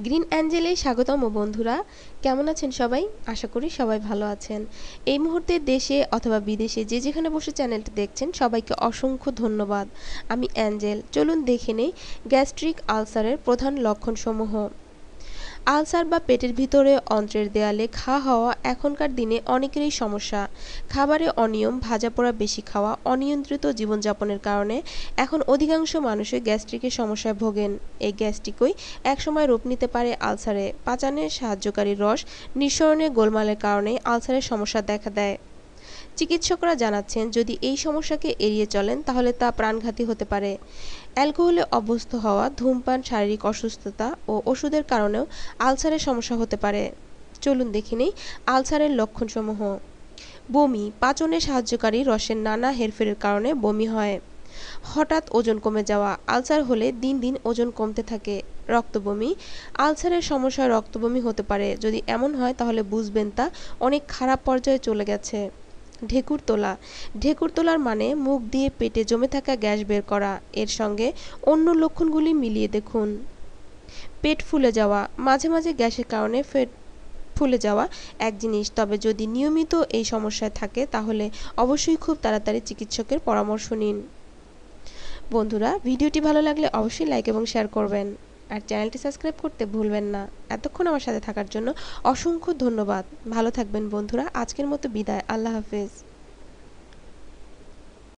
Green অ্যাঞ্জেলে স্বাগতম বন্ধুরা। কেমন আছেন সবাই? আশা করি সবাই ভালো আছেন। এই মুহূর্তে দেশে অথবা বিদেশে যে যেখানে বসে চ্যানেলটি দেখছেন, সবাইকে অসংখ্য ধন্যবাদ। আমি অ্যাঞ্জেল। চলুন দেখে নেই, গ্যাস্ট্রিক আলসারের প্রধান লক্ষণসমূহ। আলসার বা পেটের ভিতরে অন্ত্রের দেয়ালে ঘা হওয়া এখনকার দিনে অনেকেরই সমস্যা। খাবারে অনিয়ম, ভাজা পোড়া বেশি খাওয়া, অনিয়ন্ত্রিত জীবনযাপনের কারণে এখন অধিকাংশ মানুষই গ্যাস্ট্রিকের সমস্যায় ভোগেন। এই গ্যাস্ট্রিকই একসময় রূপ নিতে পারে আলসারে। পাচানে সাহায্যকারী রস নিঃসরণে গোলমালের কারণে আলসারের সমস্যা দেখা দেয়। চিকিৎসকরা জানাচ্ছেন, যদি এই সমস্যাকে এড়িয়ে চলেন, তাহলে তা প্রাণঘাতী হতে পারে। অ্যালকোহলে অভ্যস্ত হওয়া, ধূমপান, শারীরিক অসুস্থতা ও ওষুধের কারণেও আলসারের সমস্যা হতে পারে। চলুন দেখে নিই আলসারের লক্ষণসমূহ। বমি, পাচনে সাহায্যকারী রসের নানা হেরফেরের কারণে বমি হয়। হঠাৎ ওজন কমে যাওয়া, আলসার হলে দিন দিন ওজন কমতে থাকে। রক্তবমি, আলসারের সমস্যায় রক্তবমি হতে পারে। যদি এমন হয়, তাহলে বুঝবেন তা অনেক খারাপ পর্যায়ে চলে গেছে। ঢেকুর তোলা। ঢেকুর তোলার মানে মুখ দিয়ে পেটে জমে থাকা গ্যাস বের করা। এর সঙ্গে অন্য লক্ষণগুলি মিলিয়ে দেখুন। পেট ফুলে যাওয়া। মাঝে মাঝে গ্যাসের কারণে পেট ফুলে যাওয়া এক জিনিস। তবে যদি নিয়মিত এই সমস্যায় থাকে, তাহলে অবশ্যই খুব তাড়াতাড়ি চিকিৎসকের পরামর্শ নিন। বন্ধুরা, ভিডিওটি ভালো লাগলে অবশ্যই লাইক এবং শেয়ার করবেন। আর চ্যানেলটি সাবস্ক্রাইব করতে ভুলবেন না। এতক্ষণ আমার সাথে থাকার জন্য অসংখ্য ধন্যবাদ। ভালো থাকবেন বন্ধুরা। আজকের মতো বিদায়। আল্লাহ হাফেজ।